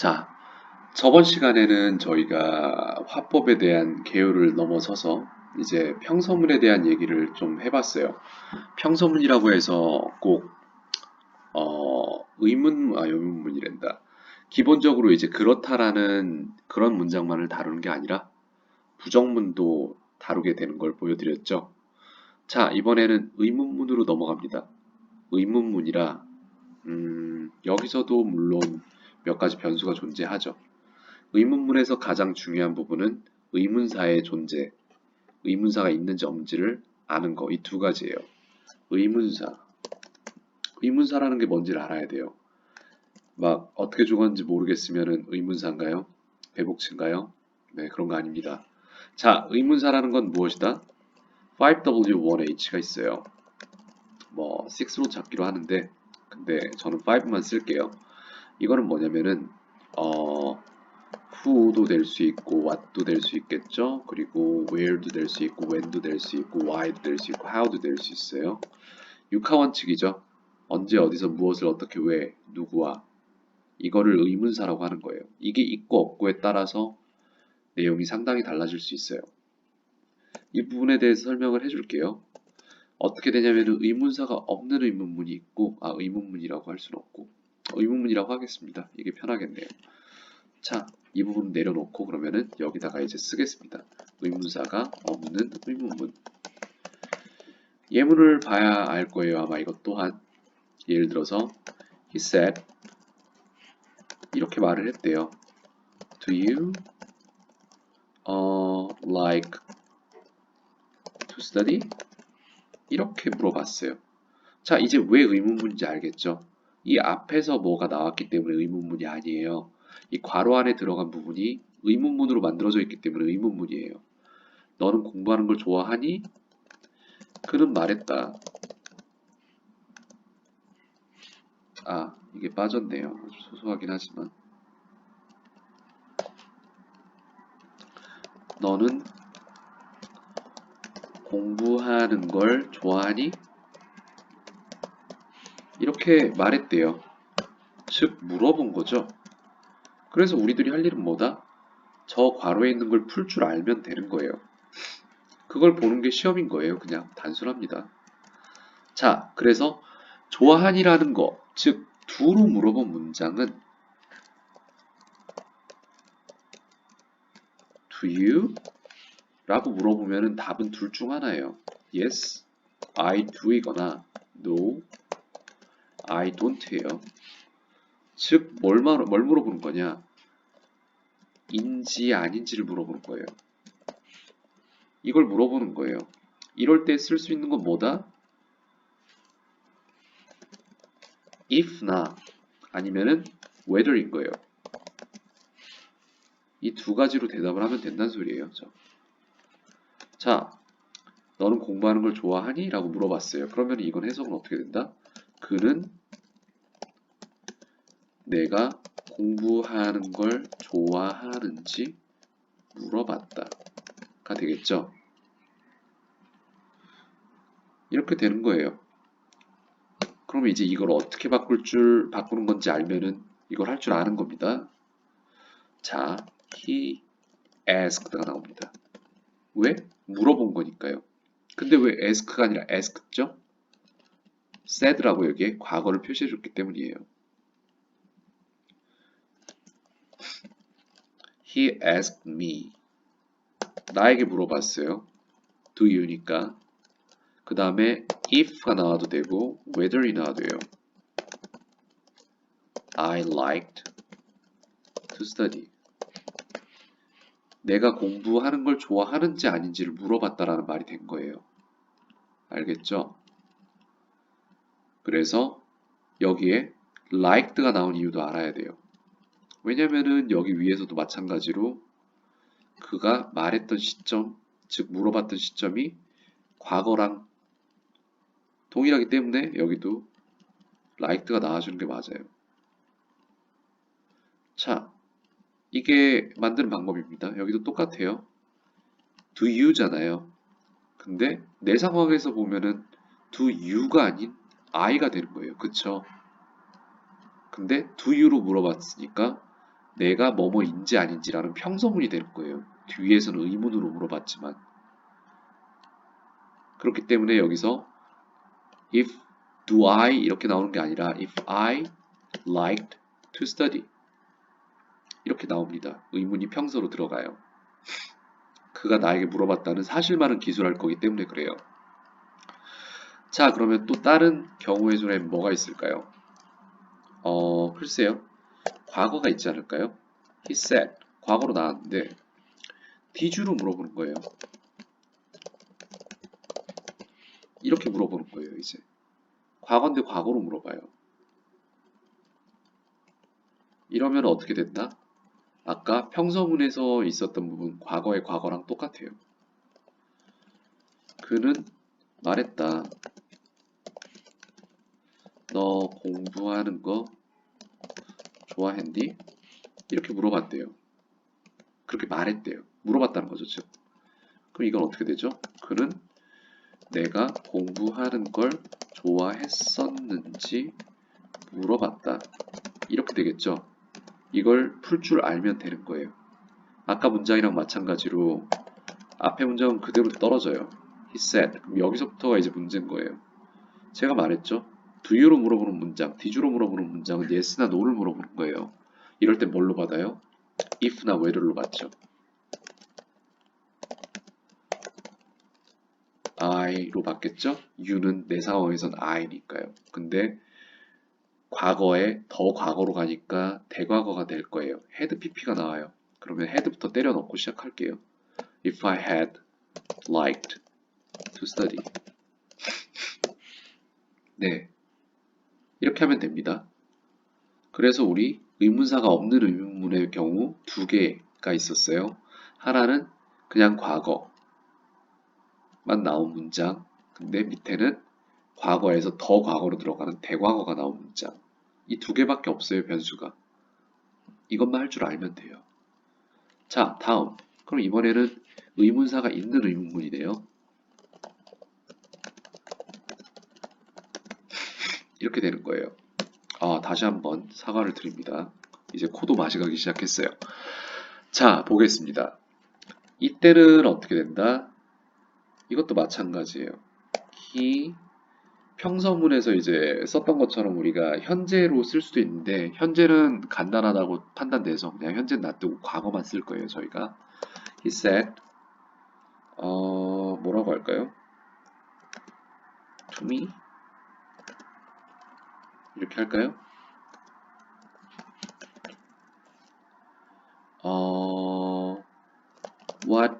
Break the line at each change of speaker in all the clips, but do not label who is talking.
자, 저번 시간에는 저희가 화법에 대한 개요를 넘어서서 이제 평서문에 대한 얘기를 좀 해봤어요. 평서문이라고 해서 꼭 어, 의문, 아, 의문문이란다. 기본적으로 이제 그렇다라는 그런 문장만을 다루는 게 아니라 부정문도 다루게 되는 걸 보여드렸죠. 자, 이번에는 의문문으로 넘어갑니다. 의문문이라, 음, 여기서도 물론 몇 가지 변수가 존재하죠. 의문문에서 가장 중요한 부분은 의문사의 존재, 의문사가 있는지 없는지를 아는 거, 이 두 가지예요. 의문사. 의문사라는 게 뭔지를 알아야 돼요. 막 어떻게 죽었는지 모르겠으면 의문사인가요? 배복치인가요? 네, 그런 거 아닙니다. 자, 의문사라는 건 무엇이다? 5W1H가 있어요. 뭐 6로 잡기로 하는데 근데 저는 5만 쓸게요. 이거는 뭐냐면은 어 who도 될 수 있고 what도 될 수 있겠죠. 그리고 where도 될 수 있고 when도 될 수 있고 why도 될 수 있고 how도 될 수 있어요. 육하 원칙이죠. 언제 어디서 무엇을 어떻게 왜 누구와 이거를 의문사라고 하는 거예요. 이게 있고 없고에 따라서 내용이 상당히 달라질 수 있어요. 이 부분에 대해서 설명을 해줄게요. 어떻게 되냐면 의문사가 없는 의문문이 있고 아 의문문이라고 할 수는 없고 의문문이라고 하겠습니다. 이게 편하겠네요. 자, 이 부분 내려놓고 그러면은 여기다가 이제 쓰겠습니다. 의문사가 없는 의문문. 예문을 봐야 알 거예요. 아마 이것 또한 예를 들어서 he said 이렇게 말을 했대요. Do you uh, like to study? 이렇게 물어봤어요. 자, 이제 왜 의문문인지 알겠죠? 이 앞에서 뭐가 나왔기 때문에 의문문이 아니에요. 이 괄호 안에 들어간 부분이 의문문으로 만들어져 있기 때문에 의문문이에요. 너는 공부하는 걸 좋아하니? 그는 말했다. 아, 이게 빠졌네요. 소소하긴 하지만. 너는 공부하는 걸 좋아하니? 이렇게 말했대요. 즉, 물어본 거죠. 그래서 우리들이 할 일은 뭐다? 저 괄호에 있는 걸 풀 줄 알면 되는 거예요. 그걸 보는 게 시험인 거예요. 그냥 단순합니다. 자, 그래서 좋아하니라는 거, 즉 두로 물어본 문장은 Do you? 라고 물어보면 답은 둘 중 하나예요. Yes, I do이거나 No, I don't예요. 즉, 뭘, 말, 뭘 물어보는 거냐? 인지 아닌지를 물어보는 거예요. 이걸 물어보는 거예요. 이럴 때 쓸 수 있는 건 뭐다? if나 아니면은 whether인 거예요. 이 두 가지로 대답을 하면 된다는 소리예요. 저. 자, 너는 공부하는 걸 좋아하니? 라고 물어봤어요. 그러면 이건 해석은 어떻게 된다? 그는 내가 공부하는 걸 좋아하는지 물어봤다. 가 되겠죠? 이렇게 되는 거예요. 그러면 이제 이걸 어떻게 바꿀 줄, 바꾸는 건지 알면은 이걸 할 줄 아는 겁니다. 자, he asked가 나옵니다. 왜? 물어본 거니까요. 근데 왜 ask가 아니라 ask죠? said라고 여기에 과거를 표시해 줬기 때문이에요. He asked me. 나에게 물어봤어요. Do you니까. 그 다음에 if가 나와도 되고 whether이 나와도 돼요. I liked to study. 내가 공부하는 걸 좋아하는지 아닌지를 물어봤다라는 말이 된 거예요. 알겠죠? 그래서 여기에 liked가 나온 이유도 알아야 돼요. 왜냐면은 여기 위에서도 마찬가지로 그가 말했던 시점, 즉 물어봤던 시점이 과거랑 동일하기 때문에 여기도 liked가 나와주는 게 맞아요. 자, 이게 만드는 방법입니다. 여기도 똑같아요. do you잖아요. 근데 내 상황에서 보면은 do you가 아닌 I가 되는 거예요. 그쵸? 근데 do you로 물어봤으니까 내가 뭐뭐인지 아닌지라는 평서문이 되는 거예요. 뒤에서는 의문으로 물어봤지만 그렇기 때문에 여기서 if do I 이렇게 나오는 게 아니라 if I liked to study 이렇게 나옵니다. 의문이 평서로 들어가요. 그가 나에게 물어봤다는 사실만은 기술할 거기 때문에 그래요. 자, 그러면 또 다른 경우의 수에 뭐가 있을까요? 어, 글쎄요. 과거가 있지 않을까요? He said. 과거로 나왔는데 디주로 물어보는 거예요. 이렇게 물어보는 거예요, 이제. 과거인데 과거로 물어봐요. 이러면 어떻게 된다? 아까 평서문에서 있었던 부분, 과거의 과거랑 똑같아요. 그는 말했다. 너 공부하는 거 좋아했니? 이렇게 물어봤대요. 그렇게 말했대요. 물어봤다는 거죠, 즉. 그럼 이건 어떻게 되죠? 그는 내가 공부하는 걸 좋아했었는지 물어봤다. 이렇게 되겠죠? 이걸 풀 줄 알면 되는 거예요. 아까 문장이랑 마찬가지로 앞에 문장은 그대로 떨어져요. He said. 그럼 여기서부터가 이제 문제인 거예요. 제가 말했죠. Do you로 물어보는 문장, did you로 물어보는 문장은 yes나 no를 물어보는 거예요. 이럴 때 뭘로 받아요? if나 where로 받죠. I로 받겠죠? you는 내 상황에선 I니까요. 근데 과거에 더 과거로 가니까 대과거가 될 거예요. had pp가 나와요. 그러면 had부터 때려 넣고 시작할게요. If I had liked to study. 네. 이렇게 하면 됩니다. 그래서 우리 의문사가 없는 의문문의 경우 두 개가 있었어요. 하나는 그냥 과거만 나온 문장. 근데 밑에는 과거에서 더 과거로 들어가는 대과거가 나온 문장. 이 두 개밖에 없어요, 변수가. 이것만 할 줄 알면 돼요. 자, 다음. 그럼 이번에는 의문사가 있는 의문문이네요. 이렇게 되는 거예요. 아, 다시 한번 사과를 드립니다. 이제 코도 맛이 가기 시작했어요. 자, 보겠습니다. 이때는 어떻게 된다? 이것도 마찬가지예요. he 평서문에서 이제 썼던 것처럼 우리가 현재로 쓸 수도 있는데 현재는 간단하다고 판단돼서 그냥 현재 놔두고 과거만 쓸 거예요 저희가 he said 어 뭐라고 할까요? to me 이렇게 할까요? 어 what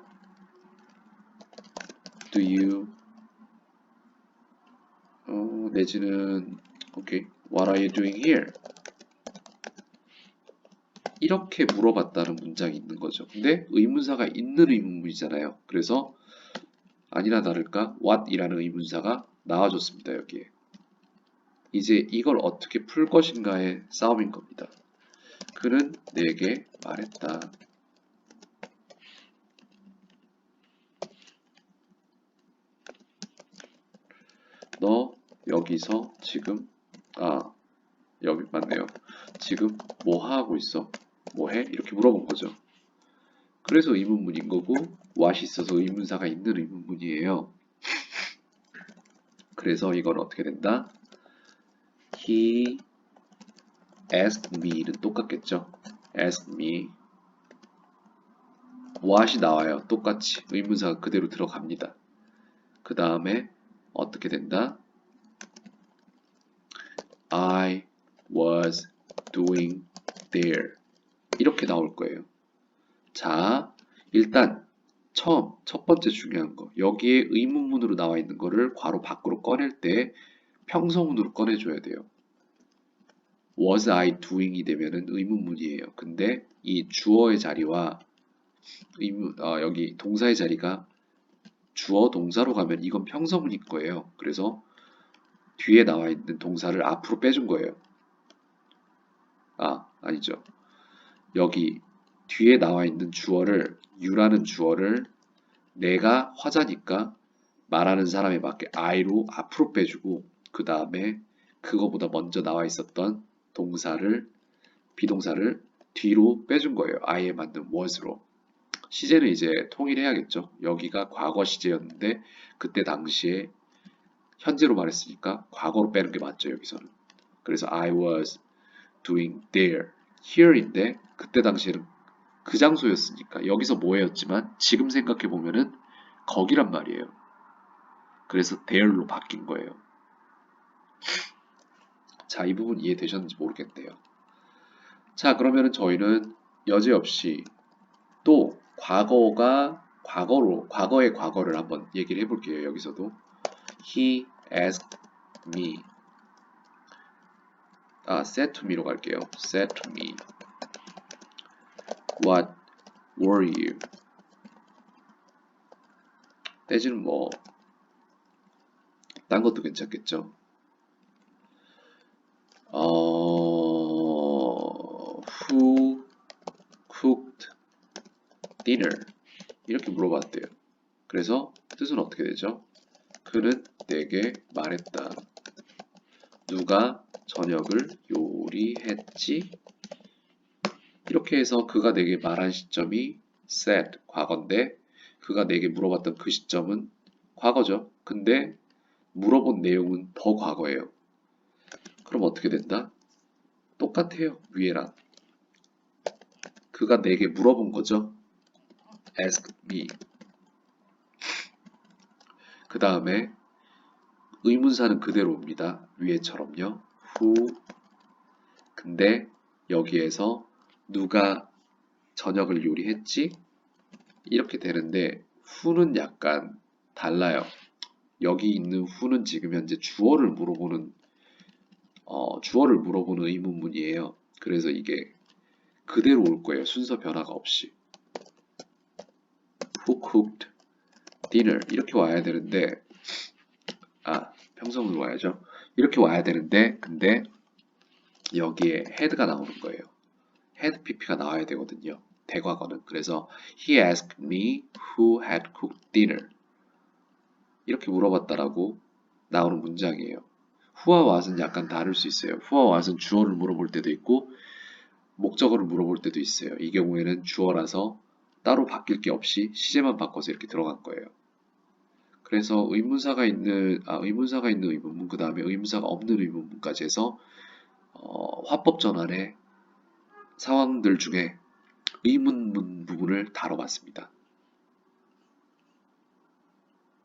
do you 어, 내지는 오케이 What are you doing here? 이렇게 물어봤다는 문장이 있는 거죠. 근데 의문사가 있는 의문문이잖아요. 그래서 아니나 다를까 what이라는 의문사가 나와줬습니다. 여기에. 이제 이걸 어떻게 풀 것인가의 싸움인 겁니다. 그는 내게 말했다. 너 여기서 지금 아 여기 맞네요. 지금 뭐 하고 있어? 뭐 해? 이렇게 물어본 거죠. 그래서 의문문인 거고 what이 있어서 의문사가 있는 의문문이에요. 그래서 이건 어떻게 된다? He asked me는 똑같겠죠. asked me what이 나와요. 똑같이 의문사가 그대로 들어갑니다. 그 다음에 어떻게 된다? I was doing there. 이렇게 나올 거예요. 자, 일단 처음 첫 번째 중요한 거 여기에 의문문으로 나와 있는 거를 괄호 밖으로 꺼낼 때 평서문으로 꺼내줘야 돼요. was I doing이 되면은 의문문이에요. 근데 이 주어의 자리와 의문, 어, 여기 동사의 자리가 주어 동사로 가면 이건 평서문일 거예요. 그래서 뒤에 나와 있는 동사를 앞으로 빼준 거예요. 아, 아니죠. 여기 뒤에 나와 있는 주어를 you라는 주어를 내가 화자니까 말하는 사람에 맞게 I로 앞으로 빼주고 그 다음에 그거보다 먼저 나와 있었던 동사를 비동사를 뒤로 빼준 거예요. I에 맞는 was로. 시제는 이제 통일해야겠죠. 여기가 과거 시제였는데 그때 당시에 현재로 말했으니까 과거로 빼는 게 맞죠. 여기서는. 그래서 I was doing there. here인데 그때 당시에는 그 장소였으니까 여기서 뭐였지만 지금 생각해 보면은 거기란 말이에요. 그래서 there로 바뀐 거예요. 자, 이 부분 이해되셨는지 모르겠네요. 자, 그러면은 저희는 여지없이 또 과거가 과거로 과거의 과거를 한번 얘기를 해볼게요. 여기서도 he asked me 아, said to me로 갈게요. said to me what were you 떼지는 뭐 딴 것도 괜찮겠죠. 어, who cooked dinner? 이렇게 물어봤대요. 그래서 뜻은 어떻게 되죠? 그는 내게 말했다. 누가 저녁을 요리했지? 이렇게 해서 그가 내게 말한 시점이 said, 과거인데 그가 내게 물어봤던 그 시점은 과거죠. 근데 물어본 내용은 더 과거예요. 그럼 어떻게 된다? 똑같아요. 위에랑. 그가 내게 물어본 거죠. Ask me. 그 다음에 의문사는 그대로 옵니다. 위에처럼요. who. 근데 여기에서 누가 저녁을 요리했지? 이렇게 되는데 who는 약간 달라요. 여기 있는 who는 지금 현재 주어를 물어보는 어, 주어를 물어보는 의문문이에요. 그래서 이게 그대로 올 거예요. 순서 변화가 없이. Who cooked dinner? 이렇게 와야 되는데, 아, 평성으로 와야죠. 이렇게 와야 되는데, 근데 여기에 head가 나오는 거예요. head pp가 나와야 되거든요. 대과거는. 그래서 he asked me who had cooked dinner. 이렇게 물어봤다라고 나오는 문장이에요. who와 what은 약간 다를 수 있어요. who와 what은 주어를 물어볼 때도 있고 목적어를 물어볼 때도 있어요. 이 경우에는 주어라서 따로 바뀔 게 없이 시제만 바꿔서 이렇게 들어간 거예요. 그래서 의문사가 있는 아, 의문사가 있는 의문문 그 다음에 의문사가 없는 의문문까지 해서 어, 화법 전환의 상황들 중에 의문문 부분을 다뤄봤습니다.